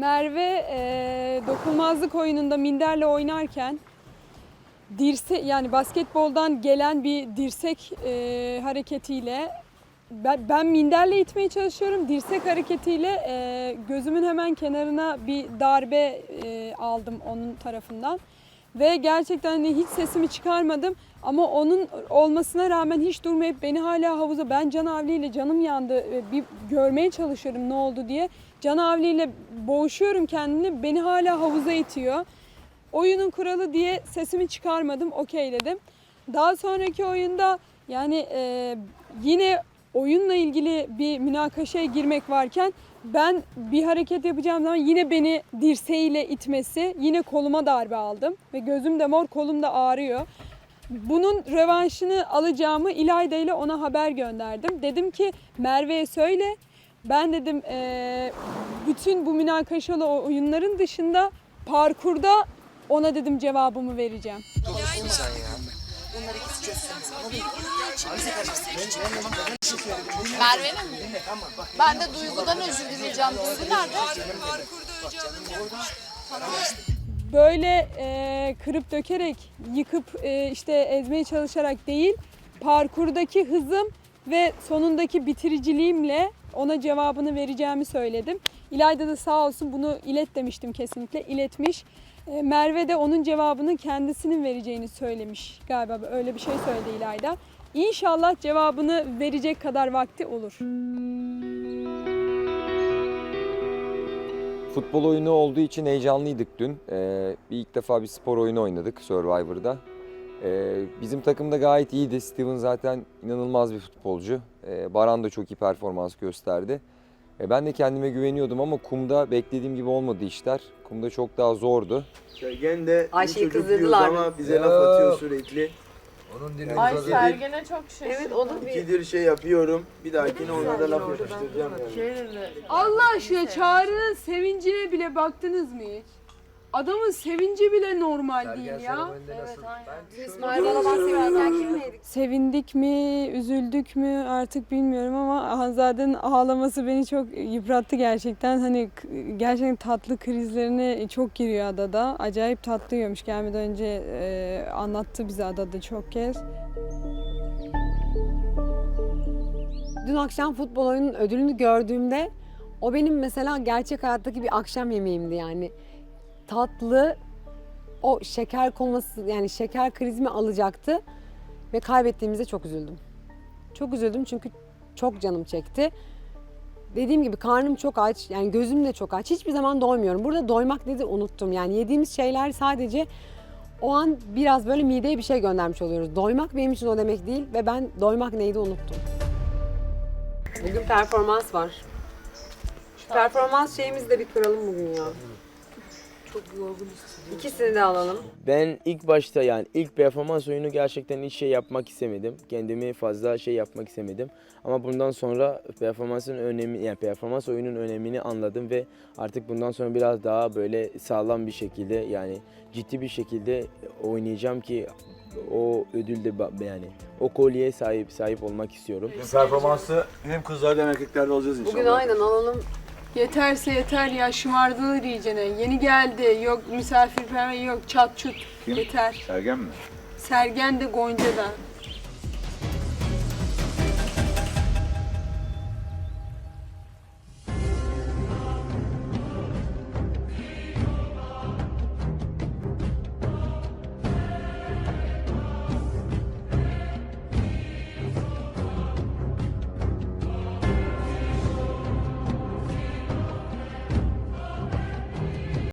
Merve e, dokunmazlık oyununda minderle oynarken dirse yani basketboldan gelen bir dirsek e, hareketiyle ben, ben minderle itmeye çalışıyorum. Dirsek hareketiyle e, gözümün hemen kenarına bir darbe e, aldım onun tarafından. Ve gerçekten hani hiç sesimi çıkarmadım. Ama onun olmasına rağmen hiç durmayıp beni hala havuza ben Can ile canım yandı e, bir görmeye çalışıyorum ne oldu diye. Can Avli ile boğuşuyorum kendimi beni hala havuza itiyor. Oyunun kuralı diye sesimi çıkarmadım okeyledim. Daha sonraki oyunda yani e, yine oyunla ilgili bir münakaşaya girmek varken ben bir hareket yapacağım zaman yine beni dirseğiyle itmesi yine koluma darbe aldım ve gözüm de mor kolum da ağrıyor. Bunun rövanşını alacağımı İlayda ile ona haber gönderdim. Dedim ki Merve'ye söyle. Ben dedim eee, bütün bu münakaşalı oyunların dışında parkurda ona dedim cevabımı vereceğim. Merve'nin mi? Ben de Duygu'dan özür dileyeceğim. Duygu nerede? Böyle eee, kırıp dökerek, yıkıp eee, işte ezmeye çalışarak değil, parkurdaki hızım ve sonundaki bitiriciliğimle ona cevabını vereceğimi söyledim. İlayda da sağ olsun bunu ilet demiştim kesinlikle. iletmiş. Eee, Merve de onun cevabını kendisinin vereceğini söylemiş galiba. Öyle bir şey söyledi İlayda. İnşallah cevabını verecek kadar vakti olur. Futbol oyunu olduğu için heyecanlıydık dün. Ee, bir ilk defa bir spor oyunu oynadık Survivor'da. Ee, bizim takım da gayet iyiydi. Steven zaten inanılmaz bir futbolcu. Ee, Baran da çok iyi performans gösterdi. Ee, ben de kendime güveniyordum ama kumda beklediğim gibi olmadı işler. Kumda çok daha zordu. Sergen de Ayşe'yi bu çocuk kızdırdılar. ama bize laf atıyor sürekli. Onun dili Ay uzadı. Sergen'e çok şaşırdım. Evet o da bir İkidir şey yapıyorum. Bir dahakine ona da laf yapıştıracağım yani. Şey. Allah aşkına Çağrı'nın sevincine bile baktınız mı hiç? Adamın sevinci bile normal Sergen değil ya. serüveninde nasıl? Ben İsmail Balaban severken kimleydik? Sevindik mi, üzüldük mü artık bilmiyorum ama Hanzade'nin ağlaması beni çok yıprattı gerçekten. Hani gerçekten tatlı krizlerine çok giriyor adada. Acayip tatlıymış gelmeden önce e, anlattı bize adada çok kez. Dün akşam futbol oyunun ödülünü gördüğümde o benim mesela gerçek hayattaki bir akşam yemeğimdi yani. Tatlı o şeker koması yani şeker krizimi alacaktı ve kaybettiğimizde çok üzüldüm. Çok üzüldüm çünkü çok canım çekti. Dediğim gibi karnım çok aç, yani gözüm de çok aç. Hiçbir zaman doymuyorum. Burada doymak nedir unuttum. Yani yediğimiz şeyler sadece o an biraz böyle mideye bir şey göndermiş oluyoruz. Doymak benim için o demek değil ve ben doymak neydi unuttum. Bugün performans var. Şu performans şeyimizi de bir kıralım bugün ya. Çok yorgunuz. İkisini de alalım. Ben ilk başta yani ilk performans oyunu gerçekten hiç şey yapmak istemedim. Kendimi fazla şey yapmak istemedim. Ama bundan sonra performansın önemi yani performans oyunun önemini anladım ve artık bundan sonra biraz daha böyle sağlam bir şekilde yani ciddi bir şekilde oynayacağım ki o ödülde yani o kolyeye sahip sahip olmak istiyorum. Performansı hem kızlarda hem erkeklerde alacağız inşallah. Bugün aynen alalım. Yeterse yeter ya şımardılar iyicene. Yeni geldi yok misafirperver yok çat çut. Kim? Yeter. Sergen mi? Sergen de Gonca da.